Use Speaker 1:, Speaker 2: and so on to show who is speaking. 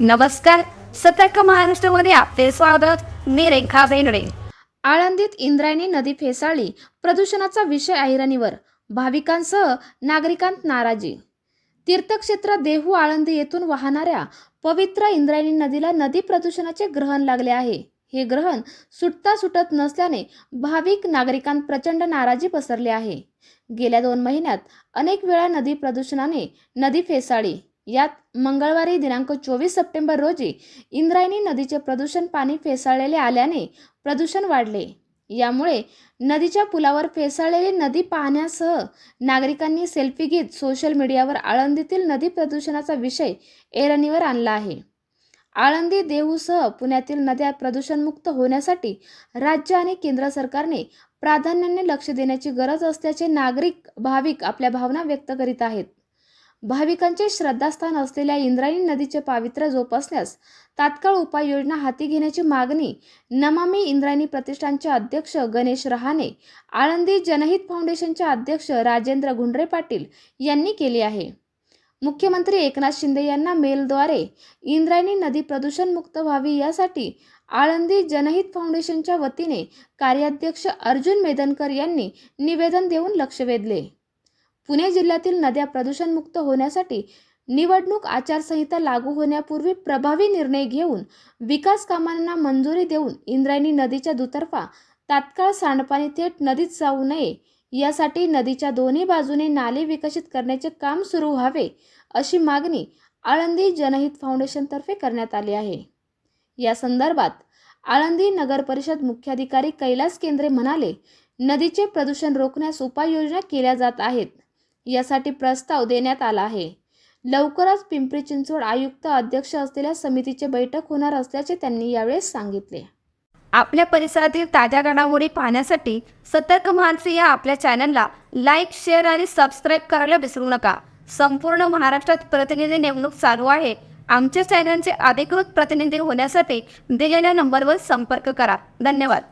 Speaker 1: नमस्कार. सतर्क महाराष्ट्रामध्ये आपले स्वागत. मी रेखा बेनडे
Speaker 2: आळंदीत इंद्रायणी नदी फेसाळली प्रदूषणाचा विषय ऐरणीवर. भाविकांसह नागरिकांत नाराजी. तीर्थक्षेत्र देहू आळंदी येथून वाहणाऱ्या पवित्र इंद्रायणी नदीला नदी प्रदूषणाचे ग्रहण लागले आहे. हे ग्रहण सुटता सुटत नसल्याने भाविक नागरिकांत प्रचंड नाराजी पसरली आहे. गेल्या दोन महिन्यात अनेक वेळा नदी प्रदूषणाने नदी फेसाळी यात मंगळवारी दिनांक चोवीस सप्टेंबर रोजी इंद्रायणी नदीचे प्रदूषण पाणी फेसाळलेले आल्याने प्रदूषण वाढले. यामुळे नदीच्या पुलावर फेसाळलेली नदी पाहण्यासह नागरिकांनी सेल्फी घेत सोशल मीडियावर आळंदीतील नदी प्रदूषणाचा विषय ऐरणीवर आणला आहे. आळंदी देहूसह पुण्यातील नद्या प्रदूषणमुक्त होण्यासाठी राज्य आणि केंद्र सरकारने प्राधान्याने लक्ष देण्याची गरज असल्याचे नागरिक भाविक आपल्या भावना व्यक्त करीत आहेत. भाविकांचे श्रद्धास्थान असलेल्या इंद्रायणी नदीचे पावित्र्य जोपासण्यास तात्काळ उपाययोजना हाती घेण्याची मागणी नमामी इंद्रायणी प्रतिष्ठानचे अध्यक्ष गणेश रहाणे आळंदी जनहित फाउंडेशनचे अध्यक्ष राजेंद्र गुंडरे पाटील यांनी केली आहे. मुख्यमंत्री एकनाथ शिंदे यांना मेलद्वारे इंद्रायणी नदी प्रदूषणमुक्त व्हावी यासाठी आळंदी जनहित फाउंडेशनच्या वतीने कार्याध्यक्ष अर्जुन मेदनकर यांनी निवेदन देऊन लक्ष वेधले. पुणे जिल्ह्यातील नद्या प्रदूषणमुक्त होण्यासाठी निवडणूक आचारसंहिता लागू होण्यापूर्वी प्रभावी निर्णय घेऊन विकास कामांना मंजुरी देऊन इंद्रायणी नदीच्या दुतर्फा तात्काळ सांडपाणी थेट नदीत जाऊ नये. यासाठी नदीच्या दोन्ही बाजूने नाले विकसित करण्याचे काम सुरू व्हावे अशी मागणी आळंदी जनहित फाउंडेशनतर्फे करण्यात आली आहे. या संदर्भात आळंदी नगर परिषद मुख्याधिकारी कैलास केंद्रे म्हणाले नदीचे प्रदूषण रोखण्यास उपाययोजना केल्या जात आहेत. यासाठी प्रस्ताव देण्यात आला आहे. लवकरच पिंपरी चिंचवड आयुक्त अध्यक्ष असलेल्या समितीची बैठक होणार असल्याचे त्यांनी यावेळेस सांगितले.
Speaker 1: आपल्या परिसरातील ताज्या घडामोडी पाहण्यासाठी सतर्क महाराष्ट्र या आपल्या चॅनलला लाईक शेअर आणि सबस्क्राईब करायला विसरू नका. संपूर्ण महाराष्ट्रात प्रतिनिधी नेमणूक चालू आहे. आमच्या चॅनलचे अधिकृत प्रतिनिधी होण्यासाठी दिलेल्या नंबरवर संपर्क करा. धन्यवाद.